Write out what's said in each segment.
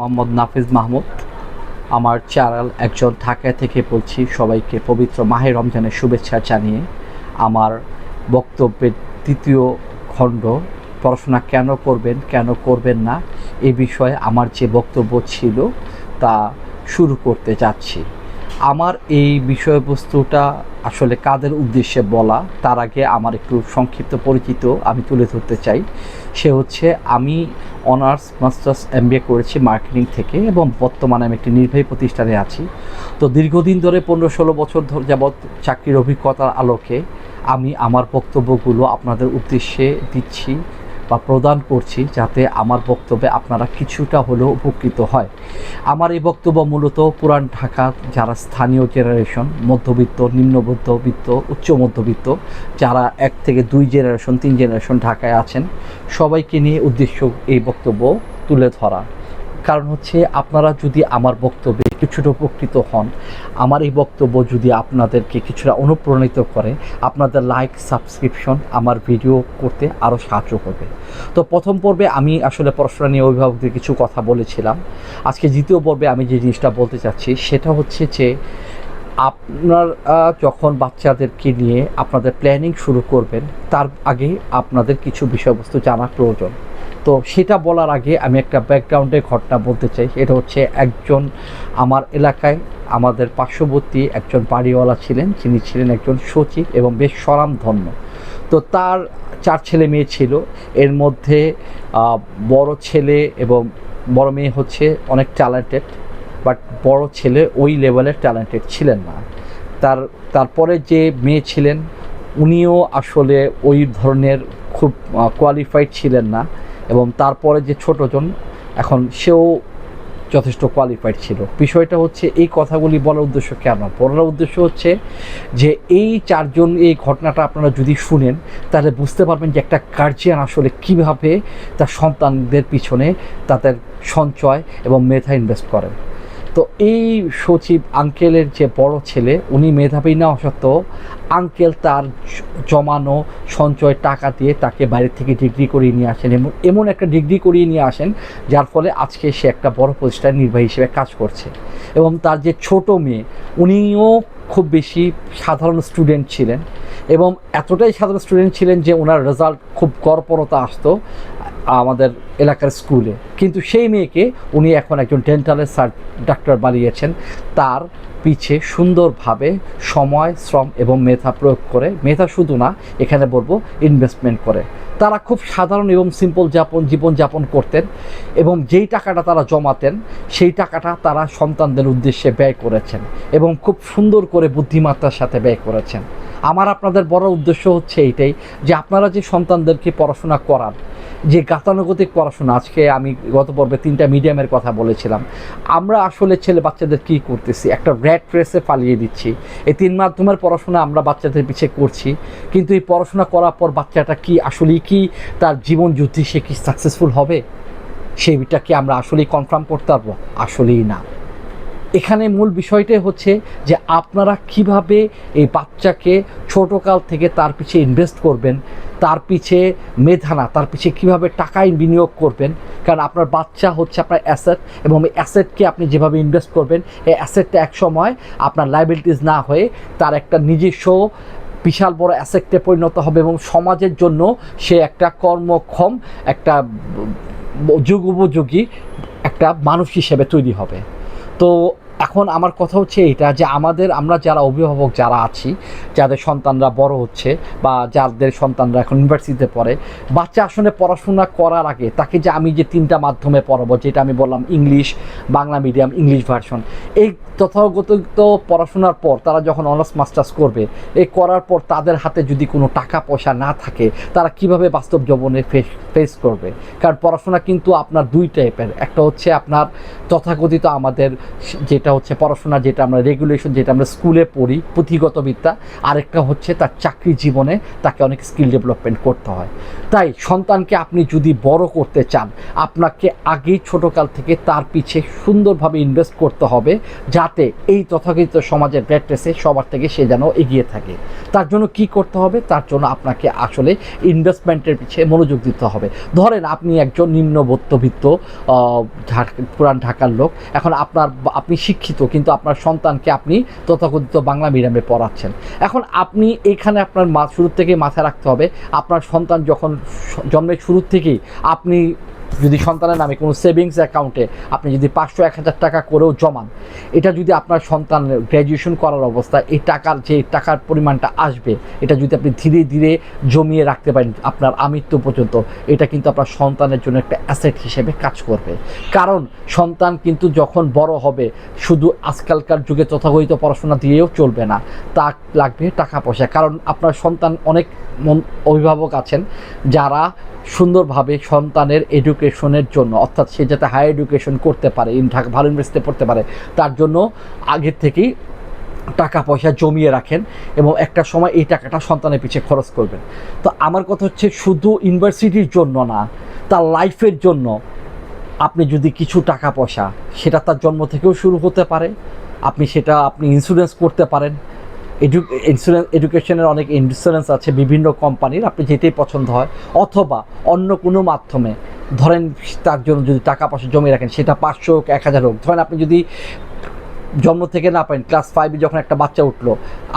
মোহাম্মদ নাফিজ মাহমুদ। আমার চ্যানেল একজন ঢাকায় থেকে বলছি, সবাইকে পবিত্র মাহে রমজানের শুভেচ্ছা জানিয়ে আমার বক্তব্যের তৃতীয় খণ্ড, পড়াশোনা কেন করবেন কেন করবেন না, এ বিষয়ে আমার যে বক্তব্য ছিল তা শুরু করতে যাচ্ছি। আমার এই বিষয়বস্তুটা আসলে কাদের উদ্দেশ্যে বলা? তার আগে আমার একটু সংক্ষিপ্ত পরিচিত আমি তুলে ধরতে চাই। সে হচ্ছে আমি অনার্স, মাস্টার্স এম করেছি মার্কেটিং থেকে এবং বর্তমানে আমি একটি নির্বাহী প্রতিষ্ঠানে আছি। তো দীর্ঘদিন ধরে পনেরো ষোলো বছর ধরে যাবৎ চাকরির অভিজ্ঞতার আলোকে আমি আমার বক্তব্যগুলো আপনাদের উদ্দেশ্যে দিচ্ছি। বা প্রদান করছি যাতে আমার বক্তব্যে আপনারা কিছুটা হলেও উপকৃত হয়। আমার এই বক্তব্য মূলত পুরান ঢাকার যারা স্থানীয় জেনারেশন মধ্যবিত্ত নিম্ন মধ্যবিত্ত উচ্চ মধ্যবিত্ত, যারা এক থেকে দুই জেনারেশন তিন জেনারেশন ঢাকায় আছেন, সবাইকে নিয়ে উদ্দেশ্য এই বক্তব্য তুলে ধরা। কারণ হচ্ছে আপনারা যদি আমার বক্তব্যে কিছুটা উপকৃত হন, আমার এই বক্তব্য যদি আপনাদেরকে কিছুটা অনুপ্রাণিত করে, আপনাদের লাইক সাবস্ক্রিপশন আমার ভিডিও করতে আরও সাহায্য করবে। তো প্রথম পর্বে আমি আসলে পড়াশোনা নিয়ে অভিভাবকদের কিছু কথা বলেছিলাম। আজকে দ্বিতীয় পর্বে আমি যে জিনিসটা বলতে চাচ্ছি, সেটা হচ্ছে যে আপনার যখন বাচ্চাদেরকে নিয়ে আপনাদের প্ল্যানিং শুরু করবেন, তার আগে আপনাদের কিছু বিষয়বস্তু জানা প্রয়োজন। তো সেটা বলার আগে আমি একটা ব্যাকগ্রাউন্ডের ঘটনা বলতে চাই। এটা হচ্ছে একজন আমার এলাকায় আমাদের পার্শ্ববর্তী একজন বাড়িওয়ালা ছিলেন, যিনি ছিলেন একজন সচিব এবং বেশ স্বনামধন্য। তো তার চার ছেলে মেয়ে ছিল। এর মধ্যে বড় ছেলে এবং বড় মেয়ে হচ্ছে অনেক ট্যালেন্টেড বাট বড় ছেলে ওই লেভেলের ট্যালেন্টেড ছিলেন না। তার, তারপরে যে মেয়ে ছিলেন, উনিও আসলে ওই ধরনের খুব কোয়ালিফাইড ছিলেন না। এবং তারপরে যে ছোটজন, এখন সেও যথেষ্ট কোয়ালিফাইড ছিল। বিষয়টা হচ্ছে, এই কথাগুলি বলার উদ্দেশ্য কেন বলার উদ্দেশ্য হচ্ছে যে, এই চারজন, এই ঘটনাটা আপনারা যদি শুনেন, তাহলে বুঝতে পারবেন যে একটা গার্জিয়ান আসলে কীভাবে তার সন্তানদের পিছনে তাদের সঞ্চয় এবং মেধা ইনভেস্ট করেন। তো এই সচিব আঙ্কেলের যে বড় ছেলে, উনি মেধাবী না সত্ত্বেও আঙ্কেল তার জমানো সঞ্চয় টাকা দিয়ে তাকে বাইরে থেকে ডিগ্রি করিয়ে নিয়ে আসেন এবং এমন একটা ডিগ্রি করিয়ে নিয়ে আসেন যার ফলে আজকে সে একটা বড় প্রতিষ্ঠানের নির্বাহী হিসেবে কাজ করছে। এবং তার যে ছোট মেয়ে, উনিও খুব বেশি সাধারণ স্টুডেন্ট ছিলেন এবং এতটাই সাধারণ স্টুডেন্ট ছিলেন যে ওনার রেজাল্ট খুব গড়পরতা আসতো। আমাদের এলাকার স্কুলে। কিন্তু সেই মেয়েকে উনি এখন একজন ডেন্টালের সার ডাক্তার বানিয়েছেন। তার পিছে সুন্দরভাবে সময়, শ্রম এবং মেধা প্রয়োগ করে, মেধা শুধু না, এখানে বলব ইনভেস্টমেন্ট করে। তারা খুব সাধারণ এবং সিম্পল যাপন, জীবনযাপন করতেন এবং যেই টাকাটা তারা জমাতেন, সেই টাকাটা তারা সন্তানদের উদ্দেশ্যে ব্যয় করেছেন এবং খুব সুন্দর করে বুদ্ধিমত্তার সাথে ব্যয় করেছেন। আমার আপনাদের বড় উদ্দেশ্য হচ্ছে এইটাই যে আপনারা যে সন্তানদেরকে পড়াশোনা করান যে গাতানুগতিক পড়াশোনা, আজকে আমি গত পর্বে তিনটা মিডিয়ামের কথা বলেছিলাম, আমরা আসলে ছেলে বাচ্চাদের কী করতেছি? একটা র্যাট রেসে পালিয়ে দিচ্ছি। এই তিন মাধ্যমের পড়াশোনা আমরা বাচ্চাদের পিছিয়ে করছি, কিন্তু এই পড়াশোনা করার পর বাচ্চাটা কি আসলেই কি তার জীবন যুদ্ধে সে কি সাকসেসফুল হবে? সেইটা কি আমরা আসলেই কনফার্ম করতে পারব? আসলেই না। এখানে মূল বিষয়টাই হচ্ছে যে আপনারা কীভাবে এই বাচ্চাকে ছোটোকাল থেকে তার পিছে ইনভেস্ট করবেন, তার পিছে মেধানা তার পিছে কীভাবে টাকায় বিনিয়োগ করবেন, কারণ আপনার বাচ্চা হচ্ছে আপনার অ্যাসেট এবং এই অ্যাসেটকে আপনি যেভাবে ইনভেস্ট করবেন, এই অ্যাসেটটা এক সময় আপনার লাইবিলিটিস না হয়ে তার একটা নিজস্ব বিশাল বড় অ্যাসেটে পরিণত হবে এবং সমাজের জন্য সে একটা কর্মক্ষম, একটা যুগোপযোগী একটা মানুষ হিসেবে তৈরি হবে। তো এখন আমার কথা হচ্ছে এটা যে আমাদের, আমরা যারা অভিভাবক যারা আছি, যাদের সন্তানরা বড় হচ্ছে বা যাদের সন্তানরা এখন ইউনিভার্সিটিতে পড়ে, বাচ্চা আসলে পড়াশোনা করার আগে তাকে যে আমি যে তিনটা মাধ্যমে পড়াবো, যেটা আমি বললাম English Bangla medium English version এই তথাগত পড়াশোনার পর তারা যখন অনার্স মাস্টার্স করবে, এই করার পর তাদের হাতে যদি কোনো টাকা পয়সা না থাকে, তারা কীভাবে বাস্তব জীবনে ফেস ফেস করবে? কারণ পড়াশোনা কিন্তু আপনার দুই টাইপের একটা হচ্ছে আপনার তথাকথিত আমাদের যে যেটা হচ্ছে পড়াশোনা, যেটা আমরা রেগুলেশন যেটা আমরা স্কুলে পড়ি, পুঁথিগত বিদ্যা। আরেকটা হচ্ছে তার চাকরি জীবনে তাকে অনেক স্কিল ডেভেলপমেন্ট করতে হয়। তাই সন্তানকে আপনি যদি বড় করতে চান, আপনাকে আগেই ছোটোকাল থেকে তার পিছে সুন্দরভাবে ইনভেস্ট করতে হবে, যাতে এই তথাকথিত সমাজের ব্যাট রেসে সবার থেকে সে যেন এগিয়ে থাকে। তার জন্য কি করতে হবে? তার জন্য আপনাকে আসলে ইনভেস্টমেন্টের পিছিয়ে মনোযোগ দিতে হবে। ধরেন আপনি একজন নিম্ন মধ্যবিত্ত পুরান ঢাকার লোক। এখন আপনার আপনি শিক্ষিত, কিন্তু আপনার সন্তানকে আপনি তথাকথিত বাংলা মিডিয়ামে পড়াচ্ছেন। এখন আপনি এখানে আপনার মা শুরুর থেকে মাথায় রাখতে হবে, আপনার সন্তান যখন জন্মের শুরুর থেকেই আপনি যদি সন্তানের নামে কোনো সেভিংস অ্যাকাউন্টে আপনি যদি পাঁচশো, এক হাজার টাকা করেও জমান, এটা যদি আপনার সন্তান গ্র্যাজুয়েশন করার অবস্থায় এই টাকার যে টাকার পরিমাণটা আসবে, এটা যদি আপনি ধীরে ধীরে জমিয়ে রাখতে পারেন আপনার আমৃত্যু পর্যন্ত, এটা কিন্তু আপনার সন্তানের জন্য একটা অ্যাসেট হিসেবে কাজ করবে। কারণ সন্তান কিন্তু যখন বড় হবে, শুধু আজকালকার যুগে তথাকথিত পড়াশোনা দিয়েও চলবে না তা লাগবে টাকা পয়সা। কারণ আপনার সন্তান অনেক অভিভাবক আছেন, যারা সুন্দরভাবে সন্তানের এডুকেশনের জন্য, অর্থাৎ সে যাতে হায়ার এডুকেশন করতে পারে ইন ঢাকা, ভালো ইউনিভার্সিটিতে পড়তে পারে, তার জন্য আগের থেকেই টাকা পয়সা জমিয়ে রাখেন এবং একটা সময় এই টাকাটা সন্তানের পিছিয়ে খরচ করবেন। তো আমার কথা হচ্ছে শুধু ইউনিভার্সিটির জন্য না, তার লাইফের জন্য আপনি যদি কিছু টাকা পয়সা, সেটা তার জন্ম থেকেও শুরু হতে পারে, আপনি সেটা আপনি ইন্স্যুরেন্স করতে পারেন ইন্স্যুরেন্স এডুকেশনের অনেক ইন্স্যুরেন্স আছে বিভিন্ন কোম্পানির আপনি যেতেই পছন্দ হয়। অথবা অন্য কোনো মাধ্যমে, ধরেন তার জন্য যদি টাকা পয়সা জমিয়ে রাখেন, সেটা পাঁচশো হোক, এক হাজার হোক। ধরেন আপনি যদি জন্ম থেকে না পারেন ক্লাস ফাইভে যখন একটা বাচ্চা উঠল,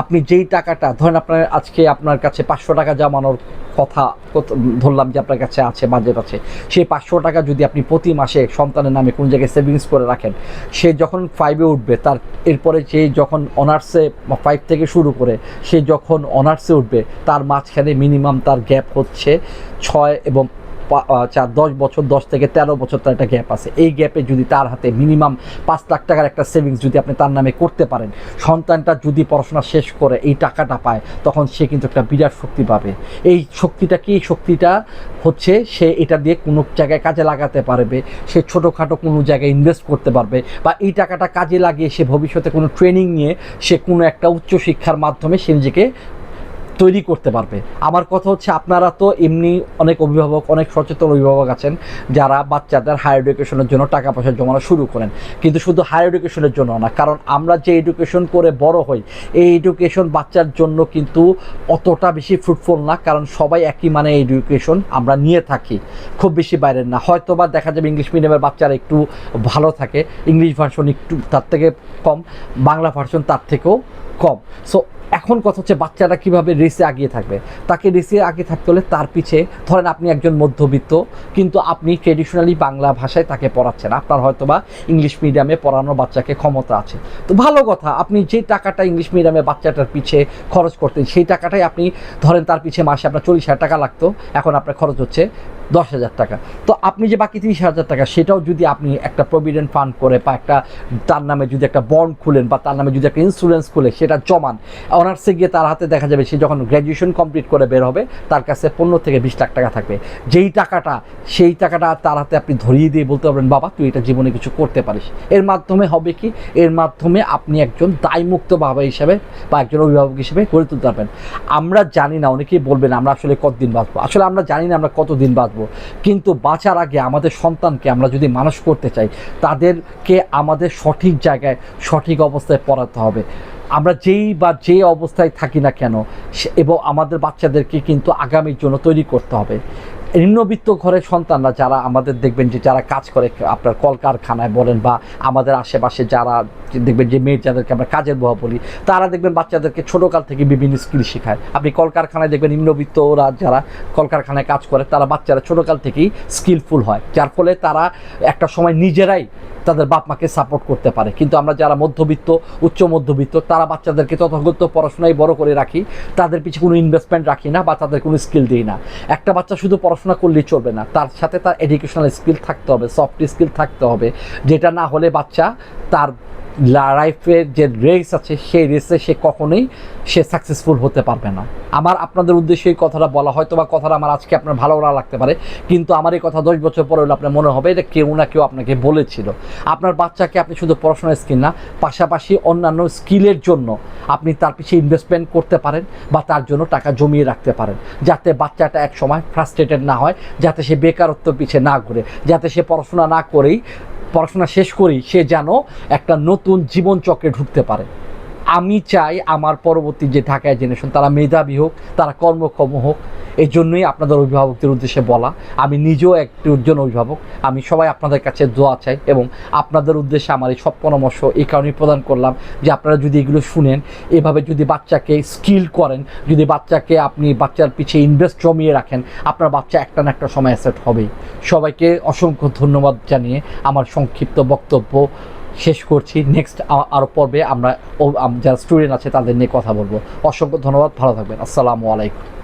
আপনি যেই টাকাটা, ধরেন আপনার আজকে আপনার কাছে পাঁচশো টাকা জমানোর কথা ধরলাম যে আপনার কাছে আছে বাজেট আছে। সেই পাঁচশো টাকা যদি আপনি প্রতি মাসে সন্তানের নামে কোন জায়গায় সেভিংস করে রাখেন, সে যখন ফাইভে উঠবে, তার এরপরে সে যখন অনার্সে ফাইভ থেকে শুরু করে, সে যখন অনার্সে উঠবে, তার মাঝখানে মিনিমাম তার গ্যাপ হচ্ছে ছয় এবং চার দশ বছর, দশ থেকে তেরো বছর তার একটা গ্যাপ আছে। এই গ্যাপে যদি তার হাতে মিনিমাম পাঁচ লাখ টাকার একটা সেভিংস যদি আপনি তার নামে করতে পারেন, সন্তানটা যদি পড়াশোনা শেষ করে এই টাকাটা পায়, তখন সে কিন্তু একটা বিরাট শক্তি পাবে। এই শক্তিটা কি? শক্তিটা হচ্ছে সে এটা দিয়ে কোনো জায়গায় কাজে লাগাতে পারবে, সে ছোটোখাটো কোনো জায়গায় ইনভেস্ট করতে পারবে বা এই টাকাটা কাজে লাগিয়ে সে ভবিষ্যতে কোনো ট্রেনিং নিয়ে সে কোনো একটা উচ্চশিক্ষার মাধ্যমে সে নিজেকে তৈরি করতে পারবে। আমার কথা হচ্ছে আপনারা তো এমনি অনেক অভিভাবক, অনেক সচেতন অভিভাবক আছেন যারা বাচ্চাদের হায়ার এডুকেশনের জন্য টাকা পয়সা জমানো শুরু করেন। কিন্তু শুধু হায়ার এডুকেশনের জন্য না, কারণ আমরা যে এডুকেশন করে বড় হই, এই এডুকেশন বাচ্চার জন্য কিন্তু অতটা বেশি ফ্রুটফুল না, কারণ সবাই একই মানে এডুকেশন আমরা নিয়ে থাকি। খুব বেশি বাইরের না। হয়তো বা দেখা যাবে ইংলিশ মিডিয়ামের বাচ্চারা একটু ভালো থাকে ইংলিশ ভার্সন একটু তার থেকে কম, বাংলা ভার্সন তার থেকেও কম। সো এখন কথা হচ্ছে বাচ্চারা কীভাবে রেসে আগিয়ে থাকবে। তাকে রেসে আগে থাকতে হলে তার পিছে, ধরেন আপনি একজন মধ্যবিত্ত, কিন্তু আপনি ট্রেডিশনালি বাংলা ভাষায় তাকে পড়াচ্ছেন। আপনার হয়তো বা ইংলিশ মিডিয়ামে পড়ানোর বাচ্চাকে ক্ষমতা আছে। তো ভালো কথা, আপনি যে টাকাটা ইংলিশ মিডিয়ামে বাচ্চাটার পিছে খরচ করতেন, সেই টাকাটাই আপনি, ধরেন তার পিছে মাসে আপনার চল্লিশ হাজার টাকা লাগতো। এখন আপনার খরচ হচ্ছে দশ হাজার টাকা। তো আপনি যে বাকি তিরিশ হাজার টাকা, সেটাও যদি আপনি একটা প্রভিডেন্ট ফান্ড করে বা একটা তার নামে যদি একটা বন্ড খুলেন বা তার নামে যদি একটা ইন্স্যুরেন্স খুলে, সেটা জমান। অনার্সে গিয়ে তার হাতে দেখা যাবে সে যখন গ্র্যাজুয়েশন কমপ্লিট করে বের হবে, তার কাছে পনেরো থেকে বিশ লাখ টাকা থাকবে। যেই টাকাটা, সেই টাকাটা তার হাতে আপনি ধরিয়ে দিয়ে বলতে পারবেন, বাবা, তুই এটা জীবনে কিছু করতে পারিস। এর মাধ্যমে হবে কি? এর মাধ্যমে আপনি একজন দায়মুক্ত বাবা হিসাবে বা একজন অভিভাবক হিসেবে গড়ে তুলতে পারবেন। আমরা জানি না, অনেকেই বলবেন, আমরা আসলে কতদিন বাঁচবো? আসলে আমরা জানি না আমরা কতদিন বাঁচবো। কিন্তু বাঁচার আগে আমাদের সন্তানকে আমরা যদি মানুষ করতে চাই, তাদেরকে আমাদের সঠিক জায়গায়, সঠিক অবস্থায় পড়াতে হবে। আমরা যেই বা যে অবস্থায় থাকি না কেন এবং আমাদের বাচ্চাদেরকে কিন্তু আগামীর জন্য তৈরি করতে হবে। নিম্নবিত্ত ঘরের সন্তানরা যারা আমাদের দেখবেন যে যারা কাজ করে আপনার কলকারখানায় বলেন বা আমাদের আশেপাশে যারা দেখবেন যে মেয়ের যাদেরকে আমরা কাজের বহা বলি, তারা দেখবেন বাচ্চাদেরকে ছোটোকাল থেকে বিভিন্ন স্কিল শেখায়। আপনি কলকারখানায় দেখবেন নিম্নবিত্তরা যারা কলকারখানায় কাজ করে, তারা বাচ্চারা ছোটোকাল থেকেই স্কিলফুল হয়। যার ফলে তারা একটা সময় নিজেরাই তাদের বাপ মাকে সাপোর্ট করতে পারে। কিন্তু আমরা যারা মধ্যবিত্ত, উচ্চ মধ্যবিত্ত, তারা বাচ্চাদেরকে তথাগত পড়াশোনায় বড় করে রাখি। তাদের পিছনে কোনো ইনভেস্টমেন্ট রাখি না বা তাদের কোনো স্কিল দিই না। একটা বাচ্চা শুধু পড়াশোনা করলেই চলবে না। তার সাথে তার এডুকেশনাল স্কিল থাকতে হবে সফট স্কিল থাকতে হবে। যেটা না হলে বাচ্চা তার লাইফের যে রেস আছে, সেই রেসে সে কখনোই সে সাকসেসফুল হতে পারবে না। আমার, আপনাদের উদ্দেশ্যে এই কথাটা বলা হয়তো বা কথাটা আমার আজকে আপনার ভালো না লাগতে পারে, কিন্তু আমার এই কথা দশ বছর পরে হলে আপনার মনে হবে এটা কেউ না কেউ আপনাকে বলেছিল। আপনার বাচ্চাকে আপনি শুধু পড়াশোনার স্কিল না, পাশাপাশি অন্যান্য স্কিলের জন্য আপনি তার পিছিয়ে ইনভেস্টমেন্ট করতে পারেন বা তার জন্য টাকা জমিয়ে রাখতে পারেন, যাতে বাচ্চাটা এক সময় ফ্রাস্ট্রেটেড না হয়, যাতে সে বেকারত্ব পিছিয়ে না ঘুরে, যাতে সে পড়াশোনা না করেই পড়াশোনা শেষ করেই সে যেন একটা নতুন জীবনচক্রে ঢুকতে পারে। আমি চাই আমার পরবর্তী যে ঢাকায় জেনারেশন তারা মেধাবী হোক, তারা কর্মক্ষম হোক এই জন্যই আপনাদের অভিভাবকদের উদ্দেশ্যে বলা। আমি নিজেও একটি একজন অভিভাবক আমি সবাই আপনাদের কাছে দোয়া চাই এবং আপনাদের উদ্দেশ্যে আমার এই সব পরামর্শ এই কারণেই প্রদান করলাম যে আপনারা যদি এগুলো শুনেন, এভাবে যদি বাচ্চাকে স্কিল করেন, যদি বাচ্চাকে আপনি বাচ্চার পিছিয়ে ইনভেস্ট জমিয়ে রাখেন, আপনার বাচ্চা একটা না একটা সময় অ্যাসেট হবেই। সবাইকে অসংখ্য ধন্যবাদ জানিয়ে আমার সংক্ষিপ্ত বক্তব্য শেষ করছি। নেক্সট আরও পর্বে আমরা যারা স্টুডেন্ট আছে তাদের নিয়ে কথা বলব। অসংখ্য ধন্যবাদ। ভালো থাকবেন। আসসালামু আলাইকুম।